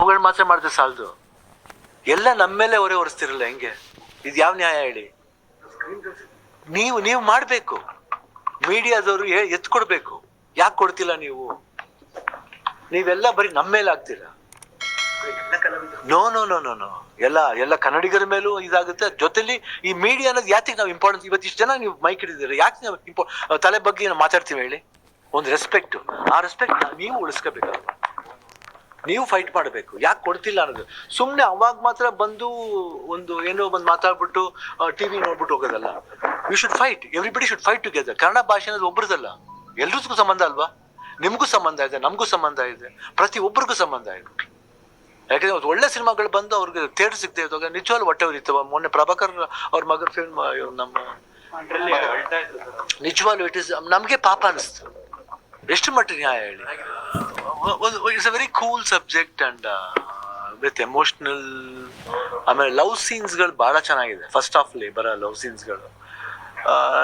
ಅವುಗಳು ಮಾತ್ರ ಮಾಡಿದ್ರೆ ಸಾಲದು. ಎಲ್ಲ ನಮ್ಮ ಮೇಲೆ ಹೊರೆ ಹೊರಿಸ್ತಿರಲ್ಲ ಹೆಂಗೆ? ಇದು ಯಾವ ನ್ಯಾಯ ಹೇಳಿ? ನೀವು ನೀವು ಮಾಡಬೇಕು. ಮೀಡಿಯಾದವರು ಎತ್ಕೊಡ್ಬೇಕು. ಯಾಕೆ ಕೊಡ್ತಿಲ್ಲ ನೀವು? ನೀವೆಲ್ಲ ಬರೀ ನಮ್ಮ ಮೇಲೆ ಆಗ್ತೀರಾ? No no no no no. ಎಲ್ಲ ಎಲ್ಲ ಕನ್ನಡಿಗರ ಮೇಲೂ ಇದಾಗುತ್ತೆ. ಜೊತೆಲಿ ಈ ಮೀಡಿಯಾ ಅನ್ನೋದು ಯಾಕೆ ನಾವು ಇಂಪಾರ್ಟೆನ್ಸ್ ಇವತ್ತಿಷ್ಟು ಜನ ನೀವು ಮೈಕ್ ಹಿಡಿದಿರ ಯಾಕೆ ನಾವು ಇಂಪಾ ತಲೆ ಬಗ್ಗೆ ನಾವು ಮಾತಾಡ್ತೀವಿ ಹೇಳಿ? ಒಂದು ರೆಸ್ಪೆಕ್ಟ್ ಆ ರೆಸ್ಪೆಕ್ಟ್ ನೀವು ಉಳಿಸ್ಕೋಬೇಕು ನೀವು ಫೈಟ್ ಮಾಡಬೇಕು. ಯಾಕೆ ಕೊಡ್ತಿಲ್ಲ ಅನ್ನೋದು. ಸುಮ್ಮನೆ ಅವಾಗ ಮಾತ್ರ ಬಂದು ಒಂದು ಏನೋ ಬಂದು ಮಾತಾಡ್ಬಿಟ್ಟು ಟಿವಿ ನೋಡ್ಬಿಟ್ಟು ಹೋಗೋದಲ್ಲ. You should fight everybody should fight together Kannada ಭಾಷೆ ಅನ್ನೋದು ಒಬ್ಬರದಲ್ಲ ಎಲ್ರಿಗೂ ಸಂಬಂಧ ಅಲ್ವಾ? ನಿಮಗೂ ಸಂಬಂಧ ಇದೆ ನಮಗೂ ಸಂಬಂಧ ಇದೆ. ಪ್ರತಿ ಒಬ್ಬರಿಗೂ ಸಂಬಂಧ ಇದೆ. ಯಾಕಂದ್ರೆ ಅದು ಒಳ್ಳೆ ಸಿನಿಮಾಗಳು ಬಂದು ಅವ್ರಿಗೆ ಥಿಯೇಟರ್ ಸಿಗದೆ ಇದ್ದಾಗ ನಿಜವಾಗ್ಲೂ ಹೊಟ್ಟೆ ಉರಿತವ ಮೊನ್ನೆ ಪ್ರಭಾಕರ್ ಅವ್ರ ಮಗನ ಫಿಲ್ಮ್ ನಮ್ಮ ನಿಜವಾಗ್ಲೂ ಇಟ್ ಇಸ್ ನಮಗೆ ಪಾಪ ಅನಿಸ್ತು. ಎಷ್ಟು ಮಟ್ಟಿಗೆ ನ್ಯಾಯ ಹೇಳಿ? It's a very cool subject and with emotional ಆಮೇಲೆ ಲವ್ ಸೀನ್ಸ್ಗಳು ಬಹಳ ಚೆನ್ನಾಗಿದೆ. ಫಸ್ಟ್ ಹಾಫ್ಲಿ ಬರೋ ಲವ್ ಸೀನ್ಸ್ಗಳು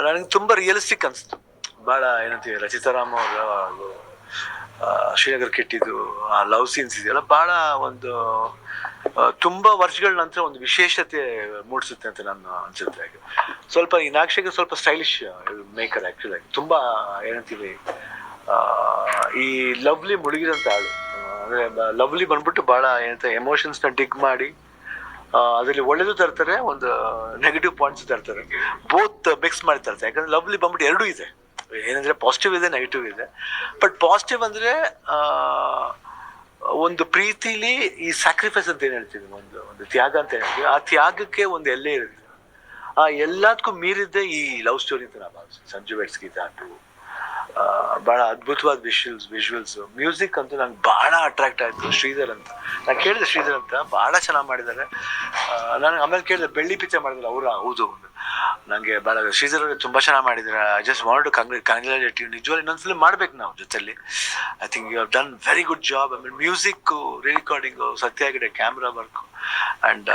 ನನಗೆ ತುಂಬಾ ರಿಯಲಿಸ್ಟಿಕ್ ಅನಿಸ್ತು. ಬಹಳ ಏನಂತೀವಿ, ರಚಿತಾರಾಮ್ ಅವರು ಶ್ರೀನಗರ್ ಕೆಟ್ಟಿದ್ದು ಆ ಲವ್ ಸೀನ್ಸ್ ಇದೆಯಲ್ಲ, ಬಹಳ ಒಂದು ತುಂಬ ವರ್ಷಗಳ ನಂತರ ಒಂದು ವಿಶೇಷತೆ ಮೂಡಿಸುತ್ತೆ ಅಂತ ನಾನು ಅನ್ಸುತ್ತೆ ಸ್ವಲ್ಪ ಈ ನಾಕ್ಷಿಗೆ ಸ್ವಲ್ಪ ಸ್ಟೈಲಿಶ್ ಮೇಕರ್ ಆಕ್ಚುಲಿ ತುಂಬಾ, ಏನಂತೀವಿ ಈ ಲವ್ಲಿ ಮುಳುಗಿದಂತ ಆಳು ಅಂದರೆ ಲವ್ಲಿ ಬಂದ್ಬಿಟ್ಟು ಬಹಳ ಏನಂತ ಎಮೋಷನ್ಸ್ನ ಡಿಗ್ ಮಾಡಿ ಅದರಲ್ಲಿ ಒಳ್ಳೇದು ತರ್ತಾರೆ, ಒಂದು ನೆಗೆಟಿವ್ ಪಾಯಿಂಟ್ಸ್ ತರ್ತಾರೆ. ಬೋತ್ ಮಿಕ್ಸ್ ಮಾಡಿ ತರ್ತಾರೆ. ಯಾಕಂದ್ರೆ ಲವ್ಲಿ ಬಂದ್ಬಿಟ್ಟು ಎರಡೂ ಇದೆ. ಏನಂದ್ರೆ ಪಾಸಿಟಿವ್ ಇದೆ ನೆಗೆಟಿವ್ ಇದೆ. ಬಟ್ ಪಾಸಿಟಿವ್ ಅಂದ್ರೆ ಒಂದು ಪ್ರೀತಿಲಿ ಈ ಸ್ಯಾಕ್ರಿಫೈಸ್ ಅಂತ ಏನು ಹೇಳ್ತೀವಿ? ಒಂದು ಒಂದು ತ್ಯಾಗ ಅಂತ ಹೇಳ್ತೀವಿ? ಆ ತ್ಯಾಗಕ್ಕೆ ಒಂದು ಎಲ್ಲೇ ಇರುತ್ತೆ. ಆ ಎಲ್ಲದಕ್ಕೂ ಮೀರಿದ್ದೆ ಈ ಲವ್ ಸ್ಟೋರಿ ಅಂತ ನಾನು ಭಾವಿಸ್ತೀನಿ ಸಂಜು ವೆಟ್ಸ್ ಗೀತಾ ಟು ಬಹಳ ಅದ್ಭುತವಾದ ವಿಷುವಲ್ಸ್ ವಿಷುವಲ್ಸ್ ಮ್ಯೂಸಿಕ್ ಅಂತೂ ನಂಗೆ ಬಹಳ ಅಟ್ರಾಕ್ಟ್ ಆಯ್ತು, ಶ್ರೀಧರ್ ಅಂತ. ನಾನು ಕೇಳಿದೆ ಶ್ರೀಧರ್ ಅಂತ, ಬಹಳ ಚೆನ್ನಾಗಿ ಮಾಡಿದ್ದಾರೆ ನಾನು ಆಮೇಲೆ ಕೇಳಿದೆ, ಬೆಳ್ಳಿ ಪಿಕ್ಚರ್ ಮಾಡಿದ್ರು ಅವರು ಹೌದು ನನಗೆ ಭಾಳ ಶ್ರೀಧರ್ ಅವರು ತುಂಬ ಚೆನ್ನಾಗಿ ಮಾಡಿದ್ದಾರೆ ಐ ಜಸ್ಟ್ ವಾಂಟ್ ಕಂಗ್ರಿ ಕಾಂಗ್ರೆಟ್ ಯು ಇನ್ನೊಂದು ಇನ್ನೊಂದ್ಸಲ ಮಾಡ್ಬೇಕು ನಾವು ಜೊತೆಲಿ. I think you have done very good job ಆಮೇಲೆ ಮ್ಯೂಸಿಕ್ಕು ರೆಕಾರ್ಡಿಂಗು ಸತ್ಯ ಆಗಿದೆ ಕ್ಯಾಮ್ರಾ ವರ್ಕು ಆ್ಯಂಡ್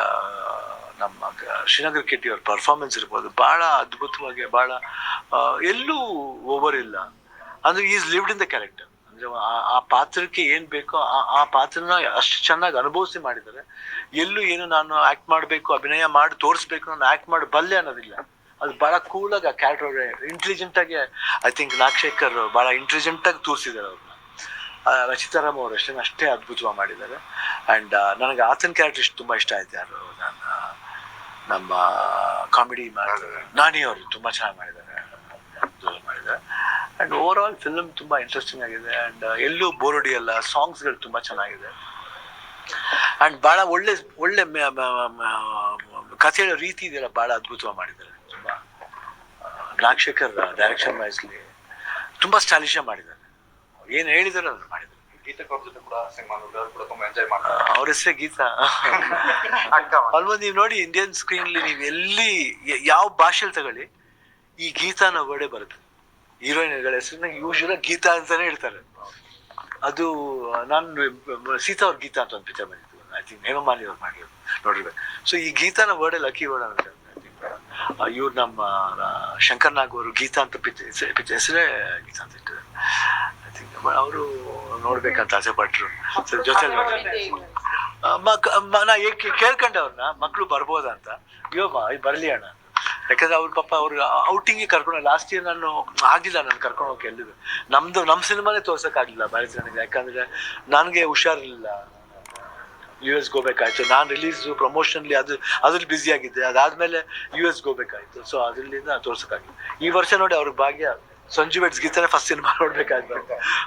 ನಮ್ಮ ಶ್ರೀನಗರ್ ಕೆಟ್ಟಿ ಅವ್ರ ಪರ್ಫಾರ್ಮೆನ್ಸ್ ಇರ್ಬೋದು. ಭಾಳ ಅದ್ಭುತವಾಗಿ ಭಾಳ ಎಲ್ಲೂ ಓವರ್ ಇಲ್ಲ. ಅಂದ್ರೆ is lived in the character ಅಂದ್ರೆ ಆ- ಪಾತ್ರಕ್ಕೆ ಏನ್ ಬೇಕೋ ಆ- ಪಾತ್ರನ ಅಷ್ಟು ಚೆನ್ನಾಗಿ ಅನುಭವಿಸಿ ಮಾಡಿದ್ದಾರೆ. ಎಲ್ಲೂ ಏನು ನಾನು ಆಕ್ಟ್ ಮಾಡಬೇಕು, ಅಭಿನಯ ಮಾಡಿ ತೋರಿಸ್ಬೇಕು ನಾನು ಆಕ್ಟ್ ಮಾಡಿ ಬಲ್ಲೆ ಅನ್ನೋದಿಲ್ಲ. ಅದು ಬಹಳ ಕೂಲಾಗಿ ಆ ಕ್ಯಾರೆಕ್ಟರ್ ಇಂಟೆಲಿಜೆಂಟ್ ಆಗಿ ಐ ಥಿಂಕ್ ನಾಗಶೇಖರ್ ಬಹಳ ಇಂಟೆಲಿಜೆಂಟ್ ಆಗಿ ತೋರಿಸಿದ್ದಾರೆ ಅವ್ರನ್ನ. ರಚಿತಾರಾಮ್ ಅವರು ಅಷ್ಟೇ ಅಷ್ಟೇ ಅದ್ಭುತವಾಗಿ ಮಾಡಿದ್ದಾರೆ. ಅಂಡ್ ನನಗೆ ಆತನ ಕ್ಯಾರೆಕ್ಟರ್ ಇಷ್ಟು ತುಂಬಾ ಇಷ್ಟ ಆಯ್ತು ಯಾರು ನಮ್ಮ ಕಾಮಿಡಿ ಮಾಡಿದ್ದಾರೆ ನಾನಿ ಅವರು ತುಂಬಾ ಚೆನ್ನಾಗಿ ಮಾಡಿದ್ದಾರೆ. ಅಂಡ್ ಓವರ್ ಆಲ್ ಫಿಲ್ಮ್ ತುಂಬಾ ಇಂಟ್ರೆಸ್ಟಿಂಗ್ ಆಗಿದೆ. ಅಂಡ್ ಎಲ್ಲೂ ಬೋರ್ ಹೊಡಿಯಲ್ಲ. ಸಾಂಗ್ಸ್ಗಳು ತುಂಬಾ ಚೆನ್ನಾಗಿದೆ. ಅಂಡ್ ಬಹಳ ಒಳ್ಳೆ ಒಳ್ಳೆ ಕಥೆ ಹೇಳೋ ರೀತಿ ಇದೆಯಲ್ಲ ಬಹಳ ಅದ್ಭುತವಾಗಿ ಮಾಡಿದ್ದಾರೆ. ತುಂಬಾ ನಾಗಶೇಖರ್ ಡೈರೆಕ್ಷನ್ ವೈಸ್ಲಿ ತುಂಬಾ ಸ್ಟೈಲಿಶ್ ಮಾಡಿದ್ದಾರೆ. ಏನ್ ಹೇಳಿದಾರೆ ಅದನ್ನ ಮಾಡಿದ್ದಾರೆ. ಗೀತಾ ಅವ್ರ ಹೆಸರೇ ಗೀತಾ. ಅಲ್ವಾ ನೀವು ನೋಡಿ ಇಂಡಿಯನ್ ಸ್ಕ್ರೀನ್ ನೀವು ಎಲ್ಲಿ ಯಾವ ಭಾಷೆಲಿ ತಗೊಳ್ಳಿ ಈ ಗೀತಾ ನಾವು ವರ್ಡೇ ಬರುತ್ತೆ. ಹೀರೋಯಿನ್ಗಳ ಹೆಸರನ್ನ ಯೂಶುವಲ್ ಗೀತಾ ಅಂತಾನೆ ಹೇಳ್ತಾರೆ. ಅದು ನಾನು ಸೀತಾ ಅವ್ರ ಗೀತಾ ಅಂತ ಒಂದು ಪಿಕ್ಚರ್ ಬಂದಿತ್ತು. ಐ ಥಿಂಕ್ ಹೇಮಮಾಲಿ ಅವ್ರು ಮಾಡಿರೋದು ನೋಡಿರ್ಬೇಕು ಸೊ ಈ ಗೀತಾನ ವರ್ಡ್ ಲಕ್ಕಿ ವರ್ಡ್ ಅಂತ ಇವ್ರು ನಮ್ಮ ಶಂಕರ್ ನಾಗ್ ಅವರು ಗೀತಾ ಅಂತ ಪಿಕ್ಚರ್ ಹೆಸರೇ ಗೀತಾ ಅಂತ ಇಟ್ಟಿದ್ದಾರೆ. ಐ ತಿಂಕ್ ಅವರು ನೋಡ್ಬೇಕಂತ ಆಸೆ ಪಟ್ರು. ಜೊತೆ ನಾ ಕೇಳ್ಕೊಂಡೆ ಅವ್ರನ್ನ ಮಕ್ಕಳು ಬರ್ಬೋದಂತ ಅಯ್ಯೋ ಬರಲಿ ಅಣ್ಣ. ಯಾಕಂದ್ರೆ ಅವ್ರ ಪಾಪ ಅವ್ರು ಔಟಿಂಗ್ ಕರ್ಕೊಂಡು ಲಾಸ್ಟ್ ಇಯರ್ ನಾನು ಆಗಿಲ್ಲ, ನಾನು ಕರ್ಕೊಂಡು ಹೋಗಿ ಎಲ್ಲಿದ್ದು ನಮ್ದು ನಮ್ಮ ಸಿನಿಮಾನೇ ತೋರ್ಸೋಕ್ಕಾಗಲಿಲ್ಲ ಭಾಳ ಜನಕ್ಕೆ ಯಾಕಂದ್ರೆ ನನಗೆ ಹುಷಾರಿಲ್ಲ. ಯು ಎಸ್ ಹೋಗ್ಬೇಕಾಯ್ತು. ನಾನು ರಿಲೀಸ್ ಪ್ರಮೋಷನ್ಲಿ ಅದು, ಅದ್ರಲ್ಲಿ ಬ್ಯುಸಿ ಆಗಿದ್ದೆ. ಅದಾದ್ಮೇಲೆ ಯು ಎಸ್ ಹೋಗ್ಬೇಕಾಯ್ತು. ಸೊ ಅದರಿಂದ ತೋರ್ಸೋಕ್ಕಾಗಿಲ್ಲ. ಈ ವರ್ಷ ನೋಡಿ ಅವ್ರ ಭಾಗ್ಯ. ಸಂಜು ಬೆಟ್ಸ್ ಗೀತಾನೆ ಫಸ್ಟ್ ಸಿನಿಮಾ ನೋಡ್ಬೇಕಾಯ್ತು.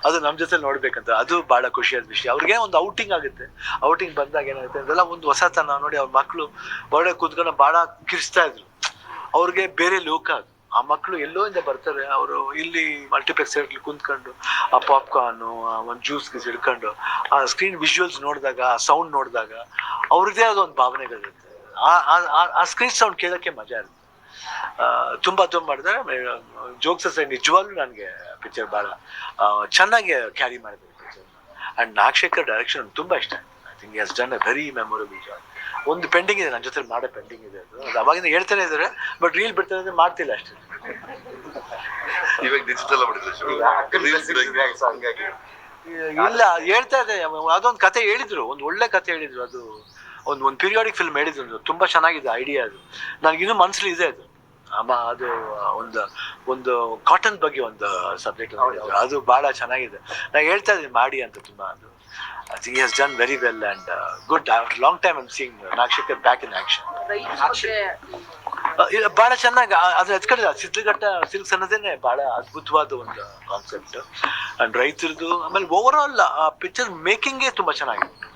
ಅದು ನಮ್ಮ ಜೊತೆ ನೋಡ್ಬೇಕಂತ. ಅದು ಬಹಳ ಖುಷಿಯಾದ ವಿಷಯ. ಅವ್ರಿಗೆ ಒಂದು ಔಟಿಂಗ್ ಆಗುತ್ತೆ. ಔಟಿಂಗ್ ಬಂದಾಗ ಏನಾಗುತ್ತೆ ಅದೆಲ್ಲ ಒಂದು ಹೊಸತನ ನೋಡಿ ಅವ್ರ ಮಕ್ಕಳು ಹೊರಗಡೆ ಕೂತ್ಕೊಂಡು ಬಹಳ ಕಿರಿಸ್ತಾ ಇದ್ರು. ಅವ್ರಿಗೆ ಬೇರೆ ಲೋಕ ಅದು. ಆ ಮಕ್ಕಳು ಎಲ್ಲೋ ಇಂದ ಬರ್ತಾರೆ, ಅವರು ಇಲ್ಲಿ ಮಲ್ಟಿಪ್ಲೆಕ್ಸ್ ಅಲ್ಲಿ ಕುಂತ್ಕೊಂಡು ಆ ಪಾಪ್ಕಾರ್ನು ಒಂದು ಜ್ಯೂಸ್ ಗೀಸ್ ಹಿಡ್ಕೊಂಡು, ಆ ಸ್ಕ್ರೀನ್ ವಿಜುವಲ್ಸ್ ನೋಡಿದಾಗ, ಆ ಸೌಂಡ್ ನೋಡಿದಾಗ ಅವ್ರದ್ದೇ ಆದ ಒಂದು ಭಾವನೆಗಳಿರುತ್ತೆ ಆ- ಸ್ಕ್ರೀನ್ ಸೌಂಡ್ ಕೇಳೋಕ್ಕೆ ಮಜಾ ಇರುತ್ತೆ. ತುಂಬ ತುಂಬಾ ತುಂಬ ಜೋಕ್ಸ್ ಜೋಕ್ಸಸ್ ನಿಜವಾಗ್ಲೂ ನನಗೆ ಪಿಕ್ಚರ್ ಭಾಳ ಚೆನ್ನಾಗಿ ಕ್ಯಾರಿ ಮಾಡಿದ್ರು ಪಿಕ್ಚರ್ ಅಂಡ್ ನಾಗಶೇಖರ್ ಡೈರೆಕ್ಷನ್ ತುಂಬಾ ಇಷ್ಟ I is done a very memorable job ಒಂದು ಪೆಂಡಿಂಗ್ ಇದೆ ನನ್ನ ಜೊತೆ ಮಾಡೋ ಪೆಂಡಿಂಗ್ ಇದೆ ಅದು. ಅದು ಅವಾಗಿಂದ ಹೇಳ್ತಾನೆ ಇದ್ದಾರೆ ಬಟ್ ರೀಲ್ ಬಿಡ್ತಾನೆ ಅಂದ್ರೆ ಮಾಡ್ತಿಲ್ಲ ಅಷ್ಟೇ. ಇವಾಗ ಡಿಜಿಟಲ್ ಇಲ್ಲ ಹೇಳ್ತಾ ಇದೆ ಅದೊಂದು ಕತೆ ಹೇಳಿದ್ರು ಒಂದು ಒಳ್ಳೆ ಕತೆ ಹೇಳಿದ್ರು ಅದು. ಒಂದು ಒಂದು ಪೀರಿಯಾಡಿಕ್ ಫಿಲ್ಮ್ ಹೇಳಿದ್ರು. ತುಂಬಾ ಚೆನ್ನಾಗಿದೆ ಐಡಿಯಾ ಅದು. ನನಗಿನ್ನೂ ಮನ್ಸಲ್ಲಿ ಇದೆ ಅದು. ಅಮ್ಮ ಅದು ಒಂದು ಒಂದು ಕಾಟನ್ ಬಗ್ಗೆ ಒಂದು ಸಬ್ಜೆಕ್ಟ್ ಅದು ಬಹಳ ಚೆನ್ನಾಗಿದೆ. ನಾ ಹೇಳ್ತಾ ಇದ್ದೀನಿ ಮಾಡಿ ಅಂತ ತುಂಬಾ ಅದು. I very well done very well and good long long time seeing uh, Nagashekar back in action. ಬಹಳ ಚೆನ್ನಾಗಿ ಅದು ಎತ್ಕಡೆ ಸಿದ್ಲಘಟ್ಟ ಸಿಲ್ಕ್ಸ್ ಅನ್ನೋದೇನೆ ಬಹಳ ಅದ್ಭುತವಾದ ಒಂದು ಕಾನ್ಸೆಪ್ಟ್ ಅಂಡ್ ರೈತರದು ಆಮೇಲೆ ಓವರ್ ಆಲ್ ಆ ಪಿಕ್ಚರ್ ಮೇಕಿಂಗೇ ತುಂಬಾ ಚೆನ್ನಾಗಿತ್ತು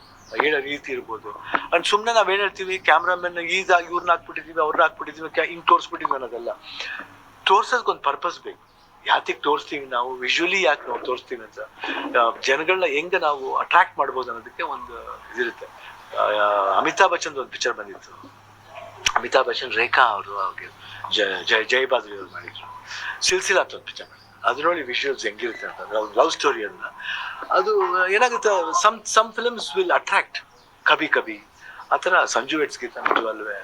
ಹೇಳೋ ರೀತಿ ಇರ್ಬೋದು. ಅಂಡ್ ಸುಮ್ಮನೆ ನಾವೇನ್ ಹೇಳ್ತೀವಿ ಕ್ಯಾಮ್ರಾಮನ್ ಈಗ ಇವ್ರನ್ನ ಹಾಕ್ಬಿಟ್ಟಿದೀವಿ ಅವ್ರನ್ನ ಹಾಕ್ಬಿಟ್ಟಿದೀವಿ ಹಿಂಗೆ ತೋರಿಸ್ಬಿಟ್ಟಿದ್ವಿ ಅನ್ನೋದಲ್ಲ. ತೋರ್ಸೋದಕ್ಕೆ ಒಂದು ಪರ್ಪಸ್ ಬೇಕು. ಯಾತಿಗೆ ತೋರಿಸ್ತೀವಿ ನಾವು? ವಿಜುವಲಿ ಯಾಕೆ ನಾವು ತೋರಿಸ್ತೀವಿ ಅಂತ. ಜನಗಳನ್ನ ಹೆಂಗ ನಾವು ಅಟ್ರಾಕ್ಟ್ ಮಾಡ್ಬೋದು ಅನ್ನೋದಕ್ಕೆ ಒಂದು ಇದಿರುತ್ತೆ. ಅಮಿತಾಬ್ ಬಚ್ಚನ್ ಒಂದು ಪಿಕ್ಚರ್ ಬಂದಿತ್ತು. ಅಮಿತಾಬ್ ಬಚ್ಚನ್, ರೇಖಾ ಅವರು ಅವ್ರಿಗೆ ಜಯ ಜಯ ಬಾದ್ರಿ ಅವ್ರು ಮಾಡಿದ್ರು. ಸಿಲ್ಸಿಲಾ ಅಂತ ಒಂದು ಪಿಕ್ಚರ್ ಅದರೊಳಗೆ ವಿಷುವಲ್ಸ್ ಹೆಂಗಿರುತ್ತೆ ಅಂತಂದ್ರೆ ಲವ್ ಸ್ಟೋರಿ ಅದನ್ನ ಅದು ಏನಾಗುತ್ತೆ some some films will attract ಕಬಿ ಕಬಿ ಆ ಥರ ಸಂಜು ವೆಟ್ಸ್ ಗೀತ ಅಲ್ವೇ?